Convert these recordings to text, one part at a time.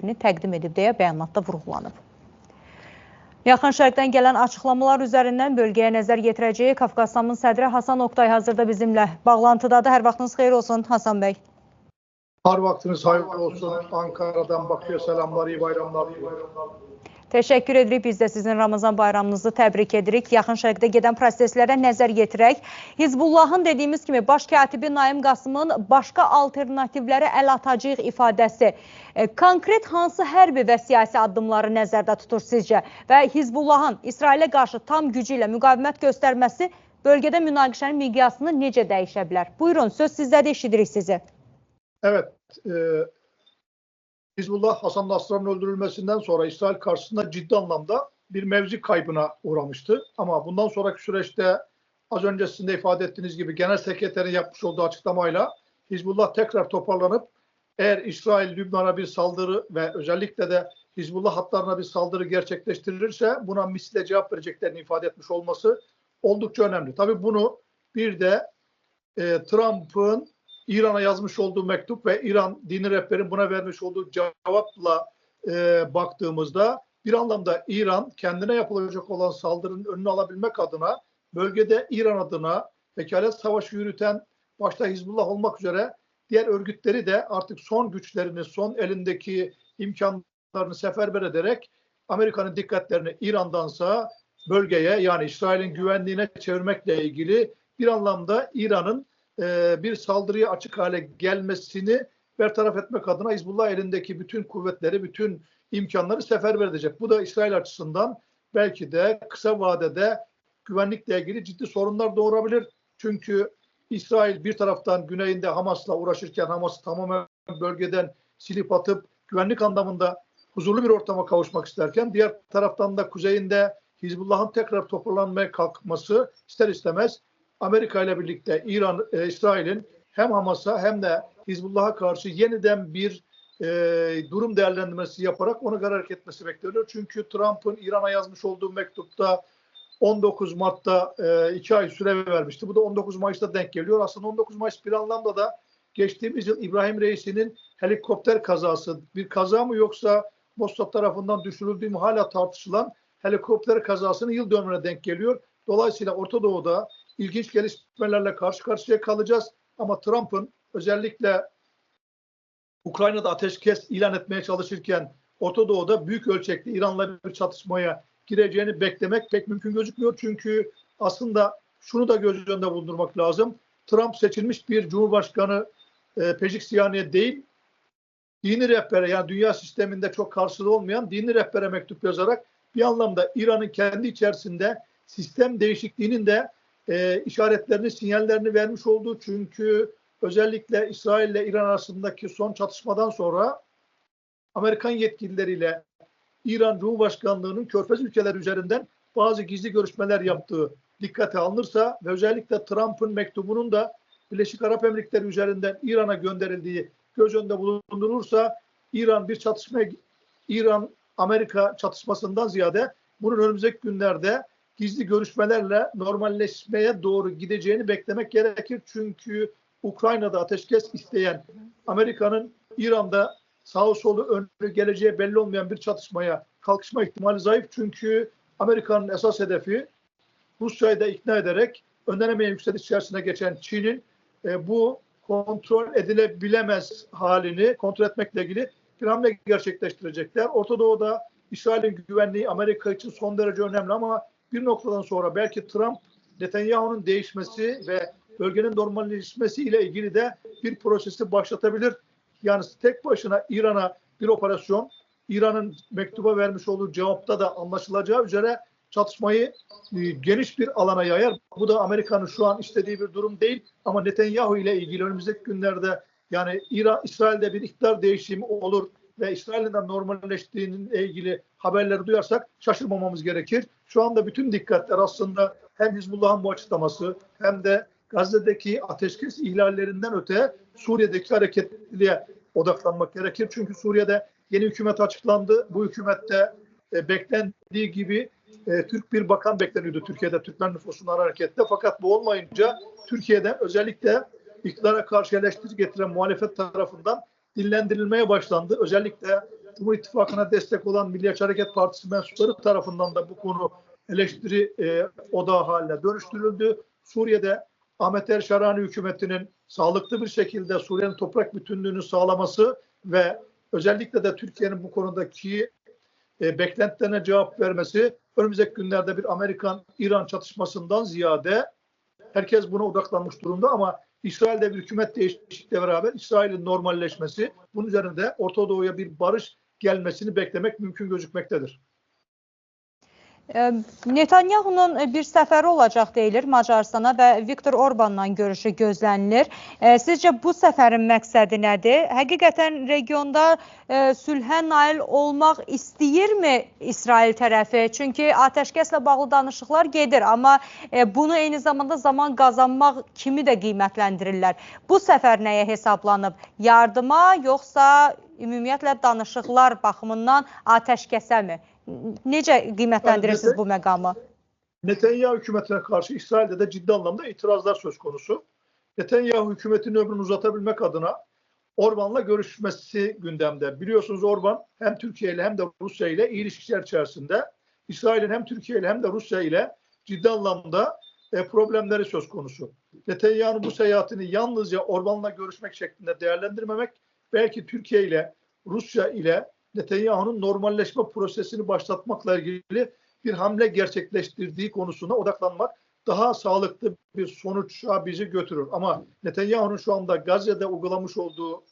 təqdim edib deyə bəyanatda vurğulanıb. Yaxın Şərqdən gələn açıqlamalar üzərindən bölgəyə nəzər yetirəcəyi Qafqastanın sədri Hasan Oktay hazırda bizimlə bağlantıdadır. Hər vaxtınız xeyir olsun Hasan bəy. Har vaktiniz hayırlı olsun. Ankara'dan Bakıya selamlar, iyi bayramlar. Təşəkkür edirik. Biz də sizin Ramazan bayramınızı təbrik edirik. Yaxın Şərqdə gedən proseslərə nəzər yetirək. Hizbullahın dediyimiz kimi baş katibi Naim Qasımın başqa alternativlərə əl atacağıq ifadəsi e, konkret hansı hərbi və siyasi addımları nəzərdə tutur sizcə? Və Hizbullahın İsrailə qarşı tam gücü ilə müqavimət göstərməsi bölgədə münaqişənin miqyasını necə dəyişə bilər? Buyurun, söz sizdədir, eşidirik sizi. Evet, e, Hizbullah Hasan Nasral'ın öldürülmesinden sonra İsrail karşısında ciddi anlamda bir mevzi kaybına uğramıştı. Ama bundan sonraki süreçte az öncesinde ifade ettiğiniz gibi Genel Sekreterin yapmış olduğu açıklamayla Hizbullah tekrar toparlanıp eğer İsrail Lübnan'a bir saldırı ve özellikle de Hizbullah hatlarına bir saldırı gerçekleştirilirse buna misle cevap vereceklerini ifade etmiş olması oldukça önemli. Tabii bunu bir de e, Trump'ın İran'a yazmış olduğu mektup ve İran dini rehberin buna vermiş olduğu cevapla e, baktığımızda bir anlamda İran kendine yapılacak olan saldırının önünü alabilmek adına bölgede İran adına vekalet savaşı yürüten başta Hizbullah olmak üzere diğer örgütleri de artık son güçlerini, son elindeki imkanlarını seferber ederek Amerika'nın dikkatlerini İran'dansa bölgeye yani İsrail'in güvenliğine çevirmekle ilgili bir anlamda İran'ın e, bir saldırıya açık hale gelmesini bertaraf etmek adına Hizbullah elindeki bütün kuvvetleri, bütün imkanları seferber edecek. Bu da İsrail açısından belki de kısa vadede güvenlikle ilgili ciddi sorunlar doğurabilir. Çünkü İsrail bir taraftan güneyinde Hamas'la uğraşırken Hamas'ı tamamen bölgeden silip atıp güvenlik anlamında huzurlu bir ortama kavuşmak isterken diğer taraftan da kuzeyinde Hizbullah'ın tekrar toparlanmaya kalkması ister istemez Amerika ile birlikte İran, e, İsrail'in hem Hamas'a hem de Hizbullah'a karşı yeniden bir e, durum değerlendirmesi yaparak onu hareket etmesi bekleniyor. Çünkü Trump'ın İran'a yazmış olduğu mektupta 19 Mart'ta e, iki ay süre vermişti. Bu da 19 Mayıs'ta denk geliyor. Aslında 19 Mayıs bir anlamda da geçtiğimiz yıl İbrahim Reis'inin helikopter kazası bir kaza mı yoksa Mossad tarafından düşürüldüğü mü hala tartışılan helikopter kazasının yıl dönümüne denk geliyor. Dolayısıyla Orta Doğu'da ilginç gelişmelerle karşı karşıya kalacağız. Ama Trump'ın özellikle Ukrayna'da ateşkes ilan etmeye çalışırken Orta Doğu'da büyük ölçekli İran'la bir çatışmaya gireceğini beklemek pek mümkün gözükmüyor. Çünkü aslında şunu da göz önünde bulundurmak lazım. Trump seçilmiş bir cumhurbaşkanı e, Pejiksiyaniye değil, dini rehbere yani dünya sisteminde çok karşılığı olmayan dini rehbere mektup yazarak bir anlamda İran'ın kendi içerisinde sistem değişikliğinin de e, işaretlerini, sinyallerini vermiş oldu. Çünkü özellikle İsrail ile İran arasındaki son çatışmadan sonra Amerikan yetkilileriyle İran Cumhurbaşkanlığı'nın körfez ülkeler üzerinden bazı gizli görüşmeler yaptığı dikkate alınırsa ve özellikle Trump'ın mektubunun da Birleşik Arap Emirlikleri üzerinden İran'a gönderildiği göz önünde bulundurulursa İran bir çatışma İran Amerika çatışmasından ziyade bunun önümüzdeki günlerde gizli görüşmelerle normalleşmeye doğru gideceğini beklemek gerekir. Çünkü Ukrayna'da ateşkes isteyen Amerika'nın İran'da sağ solu önlü geleceği belli olmayan bir çatışmaya kalkışma ihtimali zayıf. Çünkü Amerika'nın esas hedefi Rusya'yı da ikna ederek önlenemeyen yükseliş içerisine geçen Çin'in e, bu kontrol edilebilemez halini kontrol etmekle ilgili bir hamle gerçekleştirecekler. Orta Doğu'da İsrail'in güvenliği Amerika için son derece önemli ama bir noktadan sonra belki Trump Netanyahu'nun değişmesi ve bölgenin normalleşmesi ile ilgili de bir prosesi başlatabilir. Yani tek başına İran'a bir operasyon, İran'ın mektuba vermiş olduğu cevapta da anlaşılacağı üzere çatışmayı e, geniş bir alana yayar. Bu da Amerika'nın şu an istediği bir durum değil ama Netanyahu ile ilgili önümüzdeki günlerde yani İran, İsrail'de bir iktidar değişimi olur ve İsrail'in de normalleştiğinin ilgili haberleri duyarsak şaşırmamamız gerekir. Şu anda bütün dikkatler aslında hem Hizbullah'ın bu açıklaması hem de Gazze'deki ateşkes ihlallerinden öte Suriye'deki hareketliliğe odaklanmak gerekir. Çünkü Suriye'de yeni hükümet açıklandı. Bu hükümette e, beklendiği gibi e, Türk bir bakan bekleniyordu Türkiye'de Türkmen nüfusundan hareketle. Fakat bu olmayınca Türkiye'den özellikle iktidara karşı eleştiri getiren muhalefet tarafından dillendirilmeye başlandı. Özellikle Cumhur İttifakı'na destek olan Milliyetçi Hareket Partisi mensupları tarafından da bu konu eleştiri e, odağı haline dönüştürüldü. Suriye'de Ahmet El Şarani hükümetinin sağlıklı bir şekilde Suriye'nin toprak bütünlüğünü sağlaması ve özellikle de Türkiye'nin bu konudaki e, beklentilerine cevap vermesi önümüzdeki günlerde bir Amerikan-İran çatışmasından ziyade herkes buna odaklanmış durumda ama İsrail'de bir hükümet değişikliğiyle beraber İsrail'in normalleşmesi bunun üzerinde Orta Doğu'ya bir barış gelmesini beklemek mümkün gözükmektedir. Netanyahu'nun e, bir səfəri olacaq deyilir Macaristana və Viktor Orbanla görüşü gözlənilir. Sizcə bu səfərin məqsədi nədir? Həqiqətən regionda e, sülhə nail olmaq istəyirmi İsrail tərəfi? Çünki atəşkəslə bağlı danışıqlar gedir, amma e, bunu eyni zamanda zaman qazanmaq kimi də qiymətləndirirlər. Bu səfər nəyə hesablanıb? Yardıma yoxsa ümumiyyətlə danışıqlar baxımından atəşkəsəmi? Necə qiymətləndirirsiniz bu məqamı? Netanyahu hükümetine karşı İsrail'de de ciddi anlamda itirazlar söz konusu. Netanyahu hükümetinin ömrünü uzatabilmek adına Orban'la görüşmesi gündemde. Biliyorsunuz Orban hem Türkiye ile hem de Rusya ile iyi ilişkiler içerisinde. İsrail'in hem Türkiye ile hem de Rusya ile ciddi anlamda e, problemleri söz konusu. Netanyahu'nun bu seyahatini yalnızca Orban'la görüşmek şeklinde değerlendirmemek, belki Türkiye ile Rusya ile Netanyahu'nun normalleşme prosesini başlatmakla ilgili bir hamle gerçekleştirdiği konusuna odaklanmak daha sağlıklı bir sonuça bizi götürür. Ama Netanyahu'nun şu anda Gazze'de uygulamış olduğu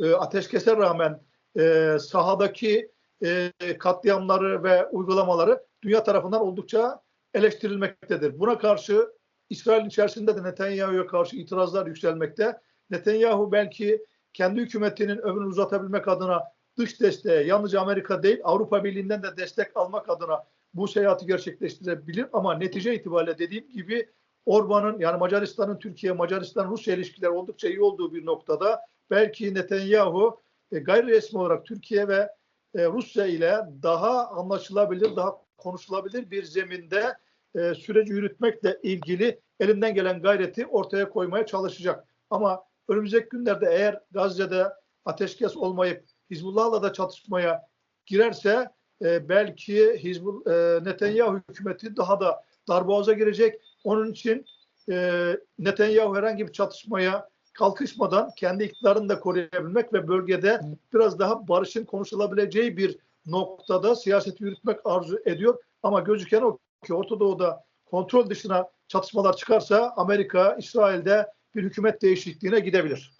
e, ateşkese rağmen e, sahadaki e, katliamları ve uygulamaları dünya tarafından oldukça eleştirilmektedir. Buna karşı İsrail içerisinde de Netanyahu'ya karşı itirazlar yükselmekte. Netanyahu belki kendi hükümetinin ömrünü uzatabilmek adına dış desteğe yalnızca Amerika değil Avrupa Birliği'nden de destek almak adına bu seyahati gerçekleştirebilir ama netice itibariyle dediğim gibi Orban'ın yani Macaristan'ın Türkiye, Macaristan, Rusya ilişkileri oldukça iyi olduğu bir noktada belki Netanyahu e, gayri resmi olarak Türkiye ve e, Rusya ile daha anlaşılabilir, daha konuşulabilir bir zeminde e, süreci yürütmekle ilgili elinden gelen gayreti ortaya koymaya çalışacak. Ama önümüzdeki günlerde eğer Gazze'de ateşkes olmayıp Hizbullah'la da çatışmaya girerse e, belki Hizbul e, Netanyahu hükümeti daha da darboğaza girecek. Onun için e, Netanyahu herhangi bir çatışmaya kalkışmadan kendi iktidarını da koruyabilmek ve bölgede biraz daha barışın konuşulabileceği bir noktada siyaseti yürütmek arzu ediyor. Ama gözüken o ki Orta Doğu'da kontrol dışına çatışmalar çıkarsa Amerika, İsrail'de bir hükümet değişikliğine gidebilir.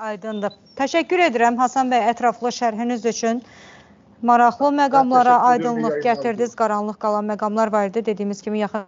Aydındır. Təşəkkür edirəm Hasan bəy ətraflı şərhiniz üçün. Maraqlı məqamlara aydınlıq gətirdiniz. Qaranlıq qalan məqamlar var idi. Dediyimiz kimi yaxın